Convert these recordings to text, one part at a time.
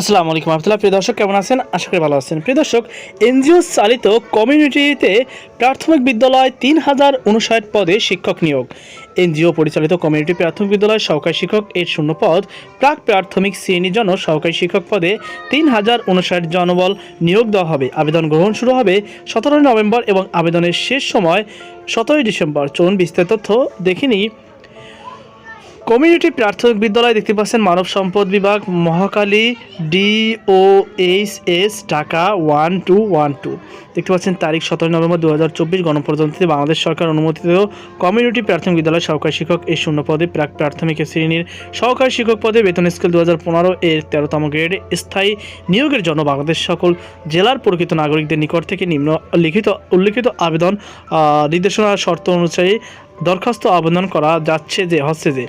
আসসালামু আলাইকুম রহমতুল্লাহ। প্রিয় দর্শক, কেমন আছেন? আশা করি ভালো আছেন। প্রিয় দর্শক এনজিও চালিত কমিউনিটিতে প্রাথমিক বিদ্যালয় তিন হাজার উনষাট পদে শিক্ষক নিয়োগ। এনজিও পরিচালিত কমিউনিটি প্রাথমিক বিদ্যালয় সহকারী শিক্ষক এর শূন্য পদ, প্রাক প্রাথমিক শ্রেণির জন্য সহকারী শিক্ষক পদে তিন হাজার উনষাট জনবল নিয়োগ দেওয়া হবে। আবেদন গ্রহণ শুরু হবে সতেরোই নভেম্বর এবং আবেদনের শেষ সময় সতেরোই ডিসেম্বর। চলুন বিস্তারিত তথ্য দেখিনি কমিউনিটি প্রাথমিক বিদ্যালয় দেখতে পাচ্ছেন মানব সম্পদ বিভাগ, Mohakhali DOH S Dhaka one two one two দেখতে পাচ্ছেন তারিখ সতেরো নভেম্বর দু হাজার চব্বিশ, গণপ্রজাতন্ত্রী বাংলাদেশ সরকার অনুমোদিত কমিউনিটি প্রাথমিক বিদ্যালয় সহকারী শিক্ষক এই শূন্য পদে, প্রাক প্রাথমিক শ্রেণির সহকারী শিক্ষক পদে বেতন স্কেল দু হাজার পনেরো এর তেরোতম গ্রেডে, স্থায়ী নিয়োগের জন্য বাংলাদেশ সকল জেলার প্রকৃত নাগরিকদের নিকট থেকে নিম্ন লিখিত উল্লিখিত আবেদন নির্দেশনা শর্ত অনুযায়ী দরখাস্ত আবেদন করা যাচ্ছে যে, হচ্ছে যে,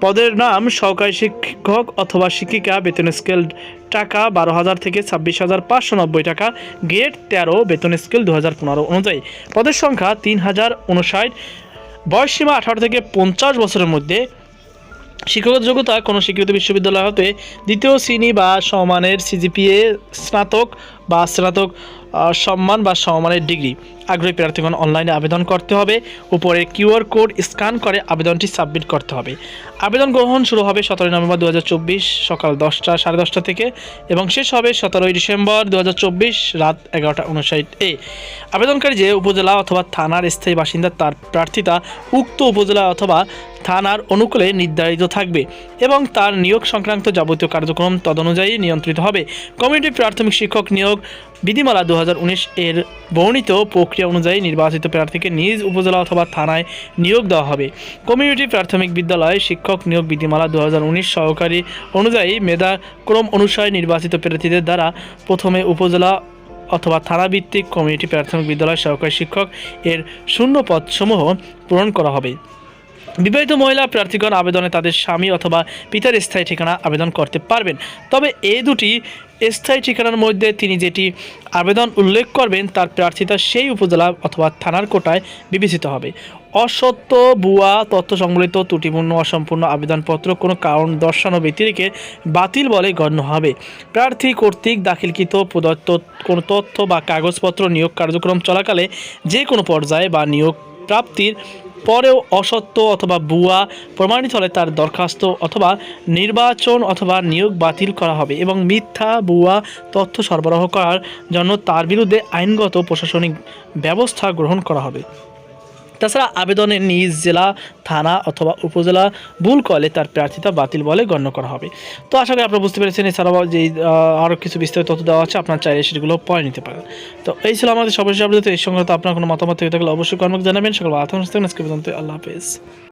পদের নাম সহকারী শিক্ষক অথবা শিক্ষিকা, বেতন স্কেল টাকা বারো হাজার থেকে ছাব্বিশ হাজার পাঁচশো নব্বই টাকা গ্রেড তেরো, বেতন স্কেল দু হাজার পনেরো অনুযায়ী। পদের সংখ্যা তিন হাজার উনষাট। বয়সসীমা আঠারো থেকে পঞ্চাশ বছরের মধ্যে। শিক্ষকতা যোগ্যতা কোনো স্বীকৃত বিশ্ববিদ্যালয় হতে দ্বিতীয় শ্রেণি বা সমানের সিজিপিএ স্নাতক বা স্নাতক সম্মান বা সমমানের ডিগ্রি। আগ্রহী প্রার্থীগণ অনলাইনে আবেদন করতে হবে। উপরে কিউআর কোড স্ক্যান করে আবেদনটি সাবমিট করতে হবে। আবেদন গ্রহণ শুরু হবে সতেরোই নভেম্বর দু হাজার চব্বিশ সকাল দশটা, সাড়ে দশটা থেকে এবং শেষ হবে সতেরোই ডিসেম্বর দু হাজার চব্বিশ রাত এগারোটা উনষাট এ। আবেদনকারী যে উপজেলা অথবা থানার স্থায়ী বাসিন্দা তার প্রার্থিতা উক্ত উপজেলা অথবা থানার অনুকূলে নির্ধারিত থাকবে এবং তার নিয়োগ সংক্রান্ত যাবতীয় কার্যক্রম তদনুযায়ী নিয়ন্ত্রিত হবে। কমিউনিটি প্রাথমিক শিক্ষক নিয়োগ বিধিমালা দু হাজার উনিশ এর বর্ণিত প্রক্রিয়া অনুযায়ী নির্বাচিত প্রার্থীকে নিজ উপজেলা অথবা থানায় নিয়োগ দেওয়া হবে। কমিউনিটি প্রাথমিক বিদ্যালয় শিক্ষক নিয়োগ বিধিমালা দু হাজার উনিশ সহকারী অনুযায়ী মেধাক্রম অনুসারে নির্বাচিত প্রার্থীদের দ্বারা প্রথমে উপজেলা অথবা থানাভিত্তিক কমিউনিটি প্রাথমিক বিদ্যালয় সহকারী শিক্ষক এর শূন্য পদসমূহ পূরণ করা হবে। বিবাহিত মহিলা প্রার্থীগণ আবেদনে তাদের স্বামী অথবা পিতার স্থায়ী ঠিকানা আবেদন করতে পারবেন। তবে এই দুটি স্থায়ী ঠিকানার মধ্যে তিনি যেটি আবেদন উল্লেখ করবেন, তার প্রার্থিতা সেই উপজেলা অথবা থানার কোটায় বিবেচিত হবে। অসত্য বুয়া তথ্য সংবলিত, ত্রুটিপূর্ণ, অসম্পূর্ণ আবেদনপত্র কোনো কারণ দর্শানো ব্যতিরেকে বাতিল বলে গণ্য হবে। প্রার্থী কর্তৃক দাখিলকৃত প্রদত্ত কোনো তথ্য বা কাগজপত্র নিয়োগ কার্যক্রম চলাকালে যে কোনো পর্যায়ে বা নিয়োগ প্রাপ্তির পরেও অসত্য অথবা বুয়া প্রমাণিত হলে তার দরখাস্ত অথবা নির্বাচন অথবা নিয়োগ বাতিল করা হবে এবং মিথ্যা বুয়া তথ্য সরবরাহ করার জন্য তার বিরুদ্ধে আইনগত প্রশাসনিক ব্যবস্থা গ্রহণ করা হবে। তাছাড়া আবেদনে নিজ জেলা, থানা অথবা উপজেলা ভুল করলে তার প্রার্থিতা বাতিল বলে গণ্য করা হবে। তো আশা করি আপনারা বুঝতে পেরেছেন, এছাড়াও যে আরও কিছু বিস্তারিত তথ্য দেওয়া আছে, আপনার চাইলে সেগুলো পরে নিতে পারেন। তো এই ছিল আমাদের সর্বশেষ আপডেট এই সংক্রান্ত আপনার কোনো মতামত থেকে থাকলে অবশ্যই কর্মক জানাবেন। সকল পর্যন্ত আল্লাহ হাফেজ।